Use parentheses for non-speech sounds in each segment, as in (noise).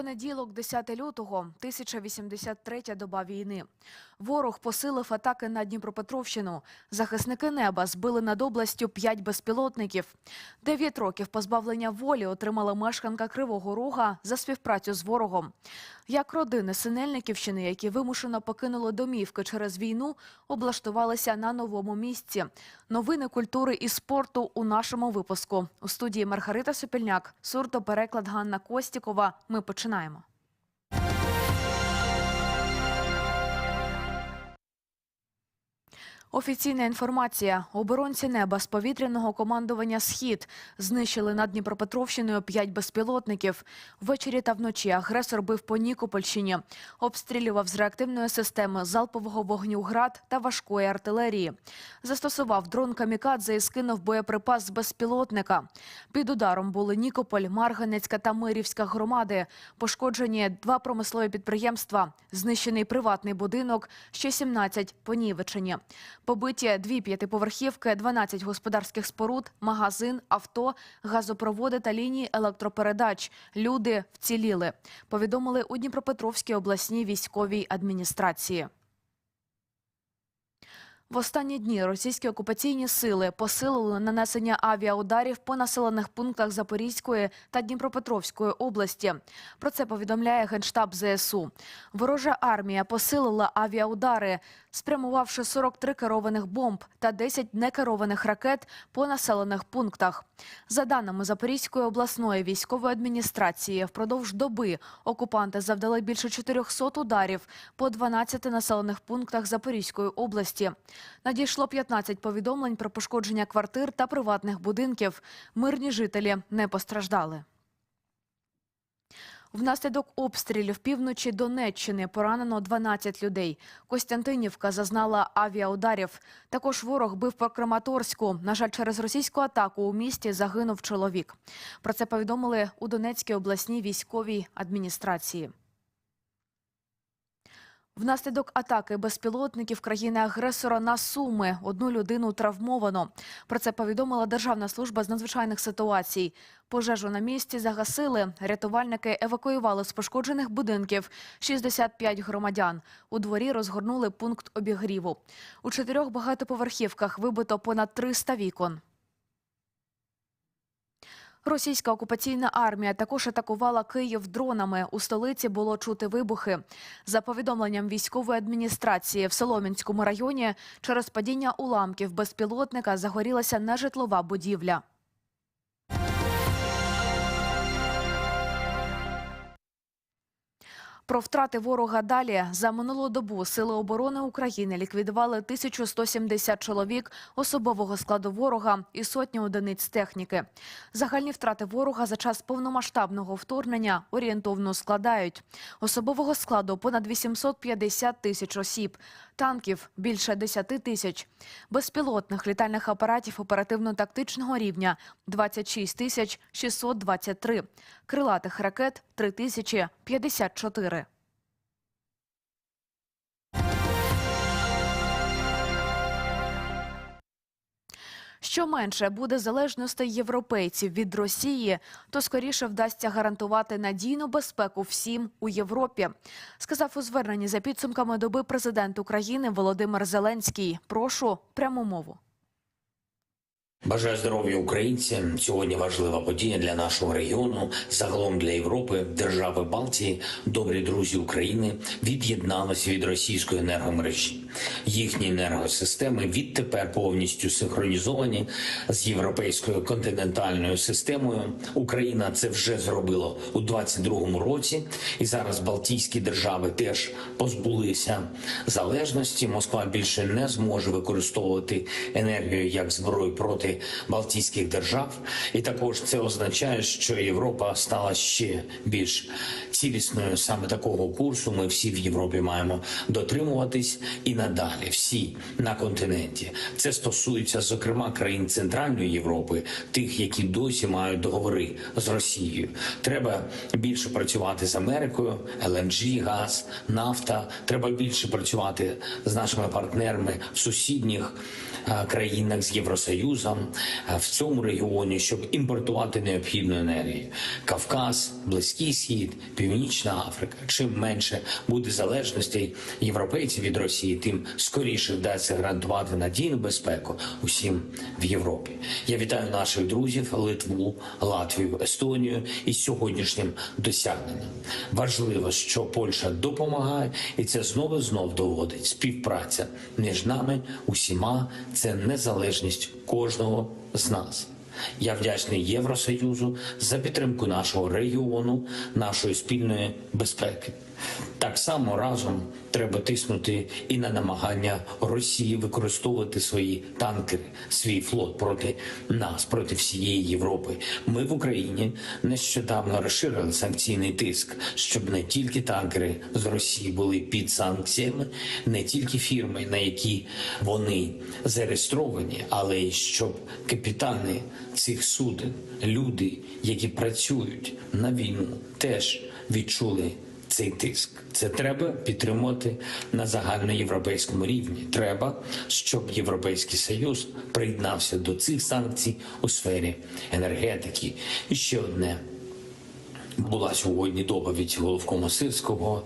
Понеділок, 10 лютого, 1083 доба війни. Ворог посилив атаки на Дніпропетровщину. Захисники неба збили над областю 5 безпілотників. Дев'ять років позбавлення волі отримала мешканка Кривого Рога за співпрацю з ворогом. Як родини Синельниківщини, які вимушено покинули домівки через війну, облаштувалися на новому місці. Новини культури і спорту у нашому випуску. У студії Маргарита Сопільняк, сурдопереклад Ганна Костікова. Ми починаємо. Офіційна інформація. Оборонці неба з повітряного командування «Схід» знищили над Дніпропетровщиною п'ять безпілотників. Ввечері та вночі агресор бив по Нікопольщині. Обстрілював з реактивної системи залпового вогню «Град» та важкої артилерії. Застосував дрон «Камікадзе» і скинув боєприпас з безпілотника. Під ударом були Нікополь, Марганецька та Мирівська громади. Пошкоджені два промислові підприємства. Знищений приватний будинок, ще 17 понівечені. Побиті дві п'ятиповерхівки, 12 господарських споруд, магазин, авто, газопроводи та лінії електропередач. Люди вціліли. Повідомили у Дніпропетровській обласній військовій адміністрації. В останні дні російські окупаційні сили посилили нанесення авіаударів по населених пунктах Запорізької та Дніпропетровської області. Про це повідомляє Генштаб ЗСУ. Ворожа армія посилила авіаудари, спрямувавши 43 керованих бомб та 10 некерованих ракет по населених пунктах. За даними Запорізької обласної військової адміністрації, впродовж доби окупанти завдали більше 400 ударів по 12 населених пунктах Запорізької області. Надійшло 15 повідомлень про пошкодження квартир та приватних будинків. Мирні жителі не постраждали. Внаслідок обстрілів півночі Донеччини поранено 12 людей. Костянтинівка зазнала авіаударів. Також ворог бив по Краматорську. На жаль, через російську атаку у місті загинув чоловік. Про це повідомили у Донецькій обласній військовій адміністрації. Внаслідок атаки безпілотників країни-агресора на Суми одну людину травмовано. Про це повідомила Державна служба з надзвичайних ситуацій. Пожежу на місці загасили. Рятувальники евакуювали з пошкоджених будинків 65 громадян. У дворі розгорнули пункт обігріву. У чотирьох багатоповерхівках вибито понад 300 вікон. Російська окупаційна армія також атакувала Київ дронами. У столиці було чути вибухи. За повідомленням військової адміністрації в Солом'янському районі через падіння уламків безпілотника загорілася нежитлова будівля. Про втрати ворога далі. За минулу добу сили оборони України ліквідували 1170 чоловік особового складу ворога і сотні одиниць техніки. Загальні втрати ворога за час повномасштабного вторгнення орієнтовно складають. Особового складу понад 850 тисяч осіб, танків більше 10 тисяч, безпілотних літальних апаратів оперативно-тактичного рівня 26 тисяч 623, крилатих ракет 3054. Що менше буде залежностей європейців від Росії, то скоріше вдасться гарантувати надійну безпеку всім у Європі, сказав у зверненні за підсумками доби президент України Володимир Зеленський. Прошу пряму мову. Бажаю здоров'я українцям. Сьогодні важлива подія для нашого регіону, загалом для Європи, держави Балтії. Добрі друзі України від'єдналися від російської енергомережі. Їхні енергосистеми відтепер повністю синхронізовані з європейською континентальною системою. Україна це вже зробила у 22-му році, і зараз Балтійські держави теж позбулися залежності. Москва більше не зможе використовувати енергію як зброю проти Балтійських держав, і також це означає, що Європа стала ще більш цілісною. Саме такого курсу ми всі в Європі маємо дотримуватись і надалі. Всі на континенті. Це стосується зокрема країн Центральної Європи, тих, які досі мають договори з Росією. Треба більше працювати з Америкою, ЛНГ, газ, нафта. Треба більше працювати з нашими партнерами в сусідніх країнах з Євросоюзом е, в цьому регіоні, щоб імпортувати необхідну енергію. Кавказ, Близький Схід, Північна Африка. Чим менше буде залежностей європейців від Росії, тим скоріше вдасться гарантувати надійну безпеку усім в Європі. Я вітаю наших друзів Литву, Латвію, Естонію із сьогоднішнім досягненням. Важливо, що Польща допомагає, і це знову і знов доводить співпраця між нами усіма. Це незалежність кожного з нас. Я вдячний Євросоюзу за підтримку нашого регіону, нашої спільної безпеки. Так само разом треба тиснути і на намагання Росії використовувати свої танкери, свій флот проти нас, проти всієї Європи. Ми в Україні нещодавно розширили санкційний тиск, щоб не тільки танкери з Росії були під санкціями, не тільки фірми, на які вони зареєстровані, але й щоб капітани цих суден, люди, які працюють на війну, теж відчули цей тиск. Це треба підтримувати на загальноєвропейському рівні. Треба, щоб Європейський Союз приєднався до цих санкцій у сфері енергетики. І ще одне. Була сьогодні доповідь головкому Сирського,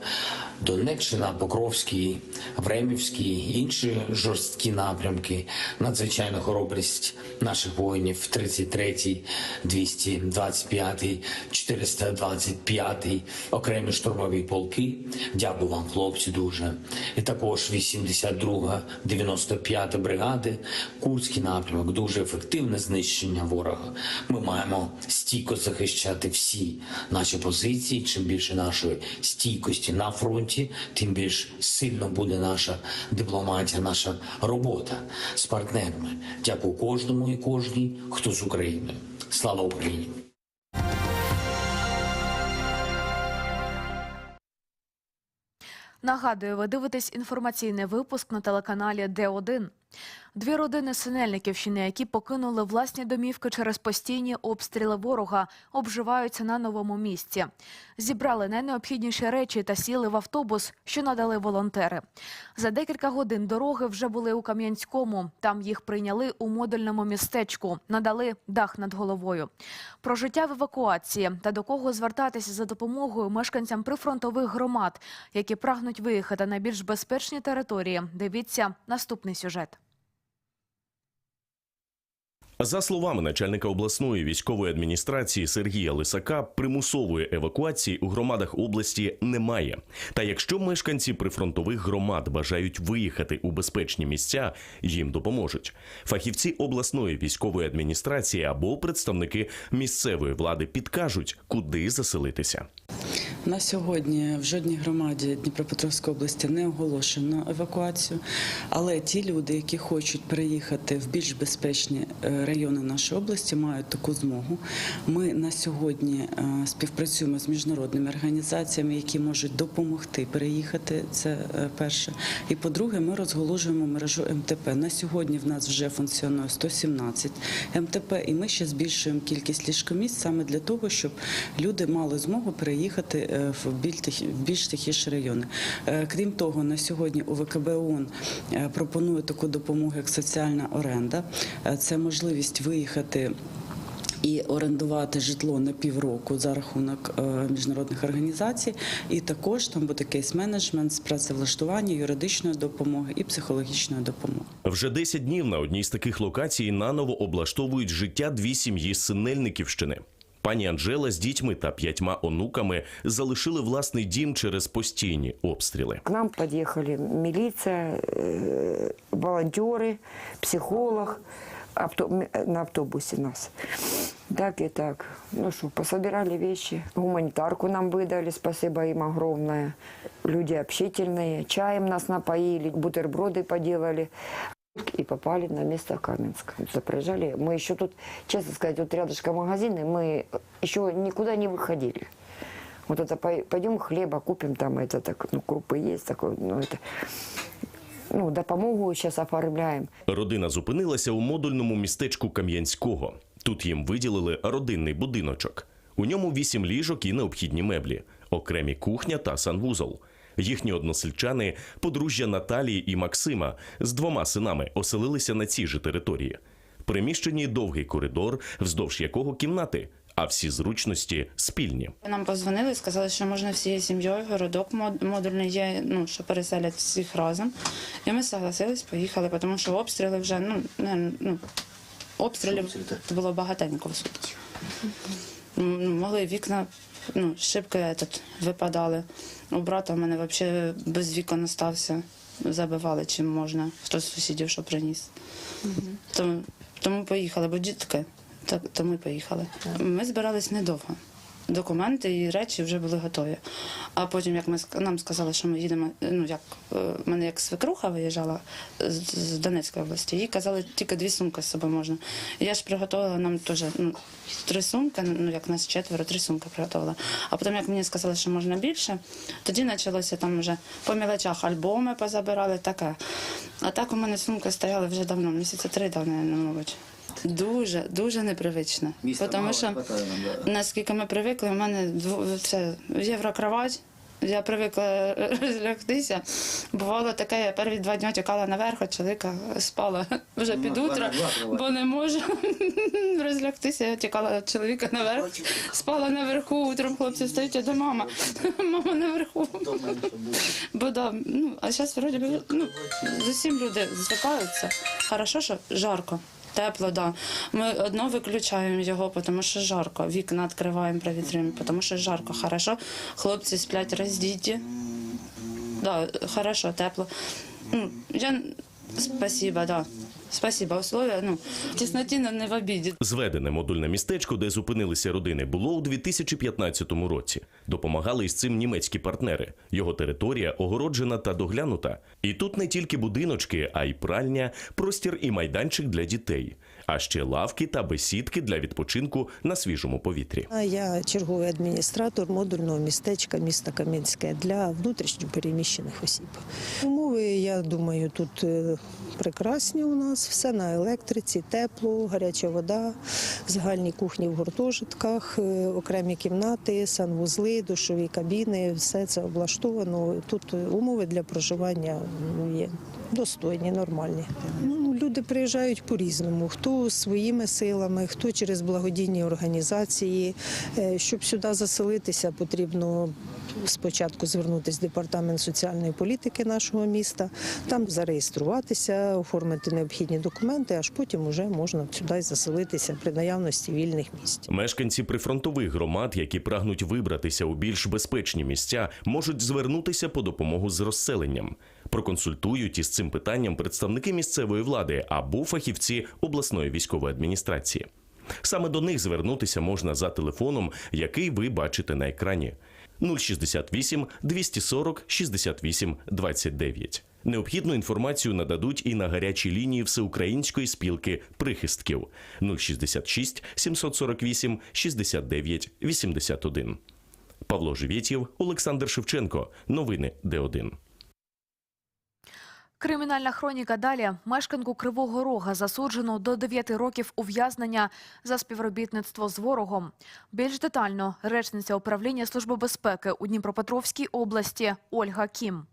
Донеччина, Покровський, Времівський, інші жорсткі напрямки, надзвичайна хоробрість наших воїнів 33-й, 225-й, 425-й, окремі штурмові полки. Дякую вам, хлопці, дуже. І також 82-га, 95-та бригади, Курський напрямок, дуже ефективне знищення ворога. Ми маємо стійко захищати всі наші позиції. Чим більше нашої стійкості на фронті, тим більш сильно буде наша дипломатія, наша робота з партнерами. Дякую кожному і кожній, хто з України. Слава Україні! Нагадую, ви дивитесь інформаційний випуск на телеканалі Д1. Дві родини Синельниківщини, які покинули власні домівки через постійні обстріли ворога, обживаються на новому місці. Зібрали найнеобхідніші речі та сіли в автобус, що надали волонтери. За декілька годин дороги вже були у Кам'янському. Там їх прийняли у модульному містечку, надали дах над головою. Про життя в евакуації та до кого звертатися за допомогою мешканцям прифронтових громад, які прагнуть виїхати на більш безпечні території. Дивіться наступний сюжет. За словами начальника обласної військової адміністрації Сергія Лисака, примусової евакуації у громадах області немає. Та якщо мешканці прифронтових громад бажають виїхати у безпечні місця, їм допоможуть. Фахівці обласної військової адміністрації або представники місцевої влади підкажуть, куди заселитися. На сьогодні в жодній громаді Дніпропетровської області не оголошено евакуацію, але ті люди, які хочуть переїхати в більш безпечні е, райони нашої області, мають таку змогу. Ми на сьогодні е, співпрацюємо з міжнародними організаціями, які можуть допомогти переїхати. Це е, перше. І по-друге, ми розголошуємо мережу МТП. На сьогодні в нас вже функціонує 117 МТП, і ми ще збільшуємо кількість ліжкомісць саме для того, щоб люди мали змогу переїхати в більш тихі- в більш тихіші райони. Е, Крім того, на сьогодні УВКБ ООН е, пропонує таку допомогу, як соціальна оренда. Е, Це можливість виїхати. І орендувати житло на півроку за рахунок е, міжнародних організацій, і також там буде кейс-менеджмент з працевлаштування, юридичної допомоги і психологічної допомоги. Вже 10 днів на одній з таких локацій наново облаштовують життя дві сім'ї з Синельниківщини. Пані Анжела з дітьми та п'ятьма онуками залишили власний дім через постійні обстріли. К нам подъехали милиция, э, волонтеры, психолог авто- м- на автобусе нас. Так и так. Ну что, пособирали вещи. Гуманитарку нам выдали, спасибо им огромное. Люди общительные. Чаем нас напоили, бутерброды поделали. И попали на место Каменск. Вот Проезжали. Мы еще тут, честно сказать, вот рядышком магазины, мы еще никуда не выходили. Вот это пой- пойдем хлеба купим, там это так, ну, крупы есть, такое, ну, это, ну, допомогу сейчас оформляем. Родина зупинилася у модульному містечку Кам'янського. Тут їм виділили родинний будиночок. У ньому вісім ліжок і необхідні меблі, окремі кухня та санвузол. Їхні односельчани, подружжя Наталії і Максима з двома синами оселилися на цій же території. В приміщенні довгий коридор, вздовж якого кімнати, а всі зручності спільні. Нам позвонили, сказали, що можна всією сім'єю, городок модульний є, ну, що переселять всіх разом. І ми согласились, поїхали, тому що обстріли вже, ну, не, ну обстрілів було багатенько в сутки. Могли вікна, ну, шибки этот, випадали. У брата в мене взагалі без вікон остався. Забивали чим можна, хто з сусідів що приніс. Тому, тому поїхали, бо дітки, так, тому й поїхали. Ми збирались недовго. Документи і речі вже були готові. А потім, як ми нам сказали, що ми їдемо, ну як е, мене як свекруха виїжджала з, з Донецької області, їй казали, тільки дві сумки з собою можна. Я ж приготувала нам теж ну, три сумки, ну як нас четверо, три сумки приготувала. А потім, як мені сказали, що можна більше, тоді почалося там вже по мілочах альбоми позабирали, таке. А так у мене сумки стояли вже давно, місяця три давно, мабуть. Дуже, дуже непривично. Тому що наскільки ми привикли, у мене це єврокровать. Я привикла розлягтися. Бувало таке, я перші два дні тікала наверх, а чоловіка спала вже під утро, бо не можу (laughs) розлягтися. Я тікала чоловіка наверх, спала наверху, утром хлопці встають, а де мама? (laughs) Мама наверху. Бо да, ну, а зараз вроді ну, з усім люди звикаються. Хорошо, що жарко. Тепло, да. Ми одно виключаємо його, тому що жарко. Вікна відкриваємо, провітрюємо, тому що жарко. Хорошо. Хлопці сплять роздіті. Да, хорошо, тепло. Ну, я... Спасибо, да. Спасибо. Условия, ну, в тісноті но не в обіді. Зведене модульне містечко, де зупинилися родини, було у 2015 році. Допомагали із цим німецькі партнери. Його територія огороджена та доглянута. І тут не тільки будиночки, а й пральня, простір і майданчик для дітей, а ще лавки та бесідки для відпочинку на свіжому повітрі. А Я черговий адміністратор модульного містечка міста Кам'янське для внутрішньо переміщених осіб. Умови, я думаю, тут е, прекрасні у нас. Все на електриці, тепло, гаряча вода, загальні кухні в гуртожитках, е, окремі кімнати, санвузли, душові кабіни. Все це облаштовано. Тут умови для проживання ну, є достойні, нормальні. Люди приїжджають по-різному. Хто своїми силами, хто через благодійні організації. Е, Щоб сюди заселитися, потрібно спочатку звернутися в департамент соціальної політики нашого міста, там зареєструватися, оформити необхідні документи, аж потім вже можна сюди заселитися при наявності вільних місць. Мешканці прифронтових громад, які прагнуть вибратися у більш безпечні місця, можуть звернутися по допомогу з розселенням. Проконсультують із цим питанням представники місцевої влади або фахівці обласної військової адміністрації. Саме до них звернутися можна за телефоном, який ви бачите на екрані. 068 240 68 29. Необхідну інформацію нададуть і на гарячій лінії Всеукраїнської спілки прихистків 066 748 69 81. Павло Живєтєв, Олександр Шевченко. Новини Д1. Кримінальна хроніка далі. Мешканку Кривого Рога засуджено до 9 років ув'язнення за співробітництво з ворогом. Більш детально речниця управління Служби безпеки у Дніпропетровській області Ольга Кім.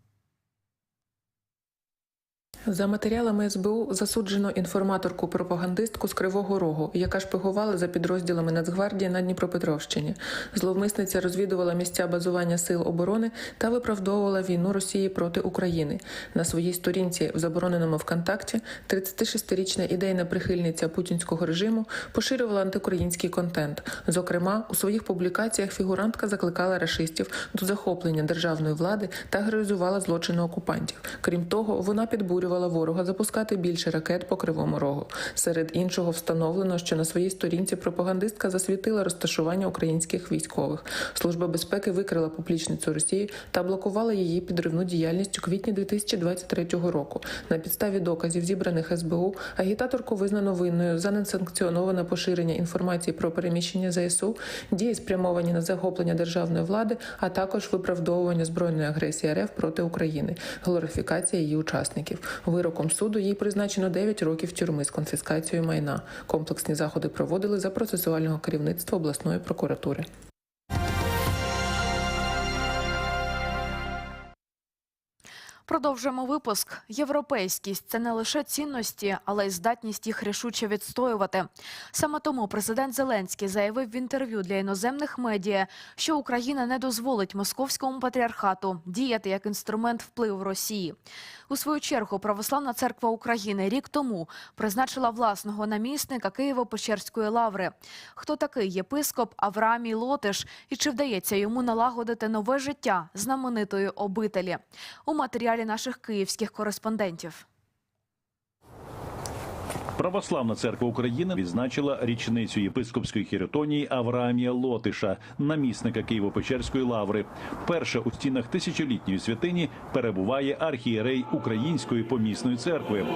За матеріалами СБУ засуджено інформаторку-пропагандистку з Кривого Рогу, яка шпигувала за підрозділами Нацгвардії на Дніпропетровщині. Зловмисниця розвідувала місця базування сил оборони та виправдовувала війну Росії проти України. На своїй сторінці в забороненому ВКонтакті 36-річна ідейна прихильниця путінського режиму поширювала антиукраїнський контент. Зокрема, у своїх публікаціях фігурантка закликала рашистів до захоплення державної влади та героїзувала злочини окупантів. Крім того, вона підбурювала ворога запускати більше ракет по кривому рогу. Серед іншого встановлено, що на своїй сторінці пропагандистка засвітила розташування українських військових. Служба безпеки викрила публічницю Росії та блокувала її підривну діяльність у квітні 2023 року. На підставі доказів, зібраних СБУ, агітаторку визнано винною за несанкціоноване поширення інформації про переміщення ЗСУ, дії спрямовані на захоплення державної влади, а також виправдовування збройної агресії РФ проти України, глорифікація її учасників. Вироком суду їй призначено 9 років тюрми з конфіскацією майна. Комплексні заходи проводили за процесуального керівництва обласної прокуратури. Продовжуємо випуск. Європейськість це не лише цінності, але й здатність їх рішуче відстоювати. Саме тому президент Зеленський заявив в інтерв'ю для іноземних медіа, що Україна не дозволить московському патріархату діяти як інструмент впливу Росії. У свою чергу Православна церква України рік тому призначила власного намісника Києво-Печерської лаври. Хто такий єпископ Авраамій Лотиш і чи вдається йому налагодити нове життя знаменитої обителі? У матеріалі наших київських кореспондентів. Православна церква України відзначила річницю єпископської хіротонії Авраамія Лотиша, намісника Києво-Печерської лаври. Перше у стінах тисячолітньої святині перебуває архієрей Української помісної церкви.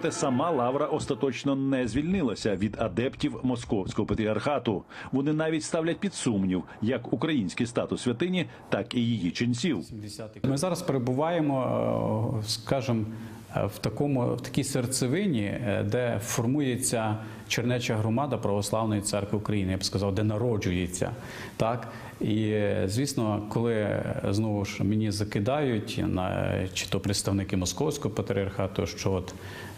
Проте сама лавра остаточно не звільнилася від адептів московського патріархату. Вони навіть ставлять під сумнів як український статус святині, так і її ченців. Ми зараз перебуваємо, е, скажімо, е, в такому в такій серцевині, е, де формується чернеча громада Православної церкви України, я б сказав, де народжується. Так і звісно, коли знову ж мені закидають на чи то представники московського патріархату, що от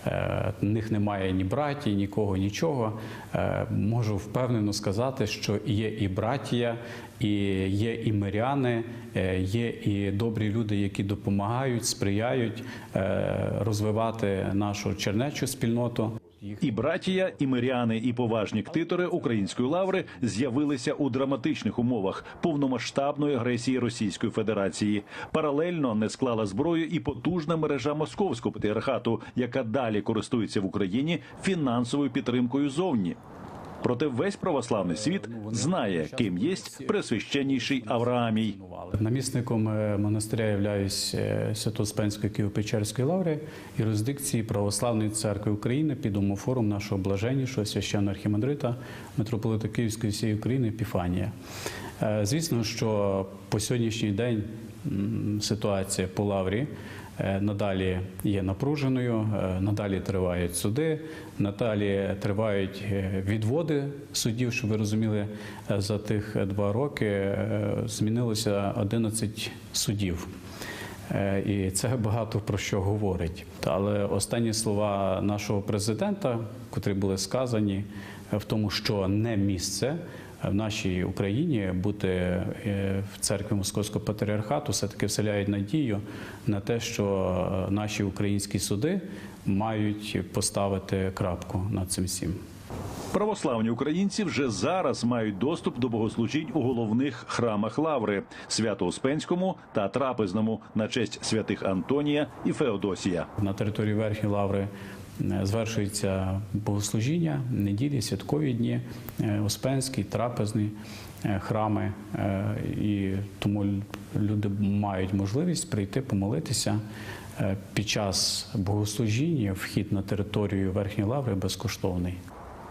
е, них немає ні братії, нікого, нічого. е, Можу впевнено сказати, що є і братія, і є і миряни, е, є і добрі люди, які допомагають, сприяють е, розвивати нашу чернечу спільноту. І братія, і миряни, і поважні ктитори української лаври з'явилися у драматичних умовах повномасштабної агресії Російської Федерації. Паралельно не склала зброю і потужна мережа московського патріархату, яка далі користується в Україні фінансовою підтримкою зовні. Проте весь православний світ знає, ким є пресвященніший Авраамій. Намісником е, монастиря являюсь е, Свято-Успенської Києво-Печерської лаври юрисдикції Православної церкви України під умофорум нашого блаженнішого священного архімандрита митрополита Київської всієї України Епіфанія. Е, Звісно, що по сьогоднішній день ситуація по лаврі надалі є напруженою, е, надалі тривають суди, надалі тривають е, відводи суддів, щоб ви розуміли, е, за тих два роки е, змінилося 11 суддів. Е, І це багато про що говорить. Але останні слова нашого президента, котрі були сказані, е, в тому, що не місце в нашій Україні бути е, в церкві Московського патріархату, все таки вселяють надію на те, що е, наші українські суди мають поставити крапку над цим всім. Православні українці вже зараз мають доступ до богослужінь у головних храмах Лаври Свято-Успенському та Трапезному на честь святих Антонія і Феодосія. На території Верхньої Лаври звершується богослужіння, неділі, святкові дні, е, Успенський, трапезний е, храми. Е, І тому люди мають можливість прийти помолитися. Е, Під час богослужіння вхід на територію Верхньої Лаври безкоштовний.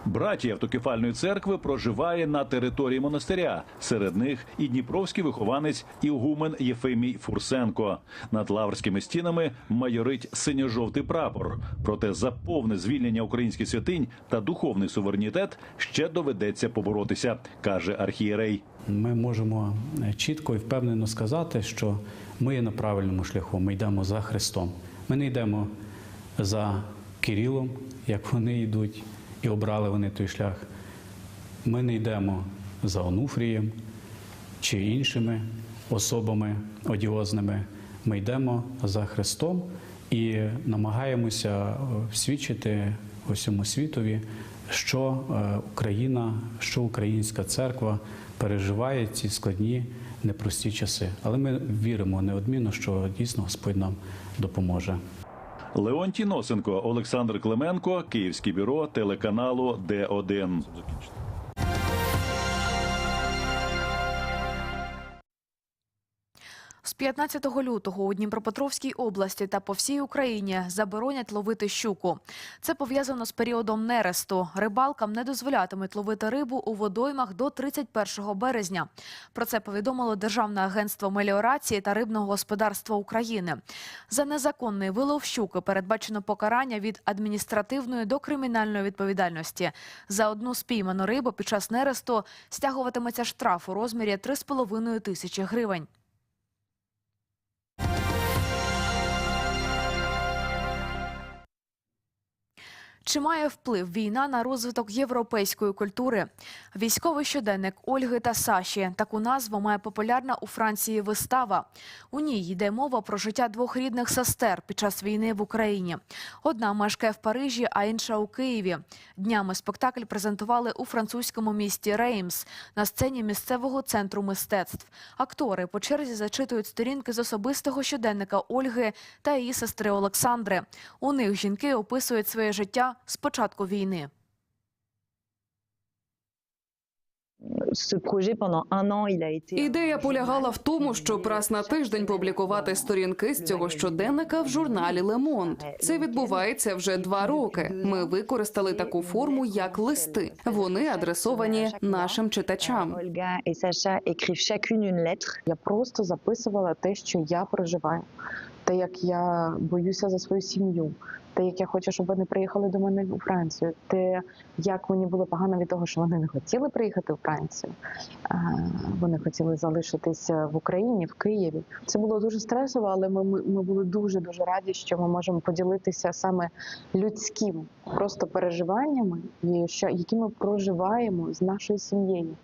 Братія автокефальної церкви проживає на території монастиря. Серед них і дніпровський вихованець Ігумен Єфимій Фурсенко. Над лаврськими стінами майорить синьо-жовтий прапор. Проте за повне звільнення українських святинь та духовний суверенітет ще доведеться поборотися, каже архієрей. Ми можемо е, чітко і впевнено сказати, що ми є на правильному шляху. Ми йдемо за Христом. Ми не йдемо за Кирилом, як вони йдуть, і обрали вони той шлях. Ми не йдемо за Онуфрієм чи іншими особами одіозними. Ми йдемо за Христом і намагаємося е, свідчити усьому світові, що е, Україна, що українська церква переживає ці складні, непрості часи. Але ми віримо неодмінно, що дійсно Господь нам допоможе. Леонтій Носенко, Олександр Клименко, Київське бюро телеканалу Д1. 15 лютого у Дніпропетровській області та по всій Україні заборонять ловити щуку. Це пов'язано з періодом нересту. Рибалкам не дозволятимуть ловити рибу у водоймах до 31 березня. Про це повідомило Державне агентство меліорації та рибного господарства України. За незаконний вилов щуки передбачено покарання від адміністративної до кримінальної відповідальності. За одну спійману рибу під час нересту стягуватиметься штраф у розмірі 3,5 тисячі гривень. Чи має вплив війна на розвиток європейської культури? Військовий щоденник Ольги та Саші. Таку назву має популярна у Франції вистава. У ній йде мова про життя двох рідних сестер під час війни в Україні. Одна мешкає в Парижі, а інша у Києві. Днями спектакль презентували у французькому місті Реймс на сцені місцевого центру мистецтв. Актори по черзі зачитують сторінки з особистого щоденника Ольги та її сестри Олександри. У них жінки описують своє життя з початку війни. Ідея полягала в тому, щоб раз на тиждень публікувати сторінки з цього щоденника в журналі Лемонт. Це відбувається вже два роки. Ми використали таку форму як листи. Вони адресовані нашим читачам. Ольга і Саша. Я просто записувала те, що я проживаю, те, як я боюся за свою сім'ю, те, як я хочу, щоб вони приїхали до мене у Францію, те, як мені було погано від того, що вони не хотіли приїхати у Францію. Вони хотіли залишитися в Україні, в Києві. Це було дуже стресово, але ми, ми були дуже дуже раді, що ми можемо поділитися саме людським, просто переживаннями, і що які ми проживаємо з нашою сім'єю.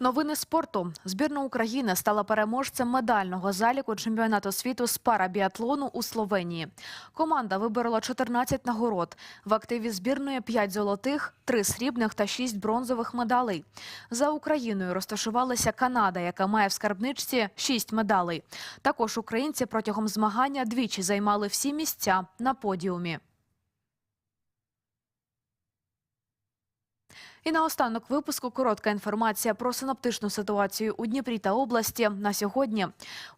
Новини спорту. Збірна України стала переможцем медального заліку чемпіонату світу з парабіатлону у Словенії. Команда виборола 14 нагород. В активі збірної 5 золотих, 3 срібних та 6 бронзових медалей. За Україною розташувалася Канада, яка має в скарбничці 6 медалей. Також українці протягом змагання двічі займали всі місця на подіумі. І наостанок випуску коротка інформація про синоптичну ситуацію у Дніпрі та області на сьогодні.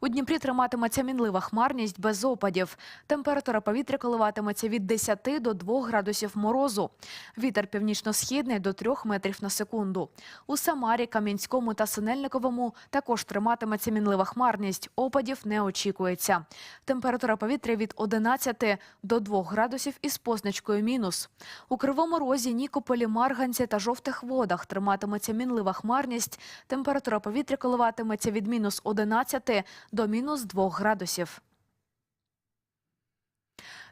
У Дніпрі триматиметься мінлива хмарність без опадів. Температура повітря коливатиметься від 10 до 2 градусів морозу. Вітер північно-східний до 3 метрів на секунду. У Самарі, Кам'янському та Синельниковому також триматиметься мінлива хмарність. Опадів не очікується. Температура повітря від 11 до 2 градусів із позначкою мінус. У Кривому Розі, Нікополі, Марганці та жовтих водах триматиметься мінлива хмарність. Температура повітря коливатиметься від мінус 11 до мінус 2 градусів.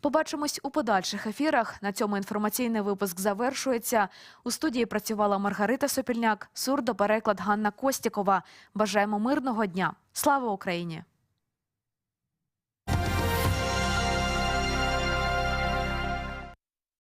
Побачимось у подальших ефірах. На цьому інформаційний випуск завершується. У студії працювала Маргарита Сопільняк, сурдопереклад Ганна Костікова. Бажаємо мирного дня. Слава Україні!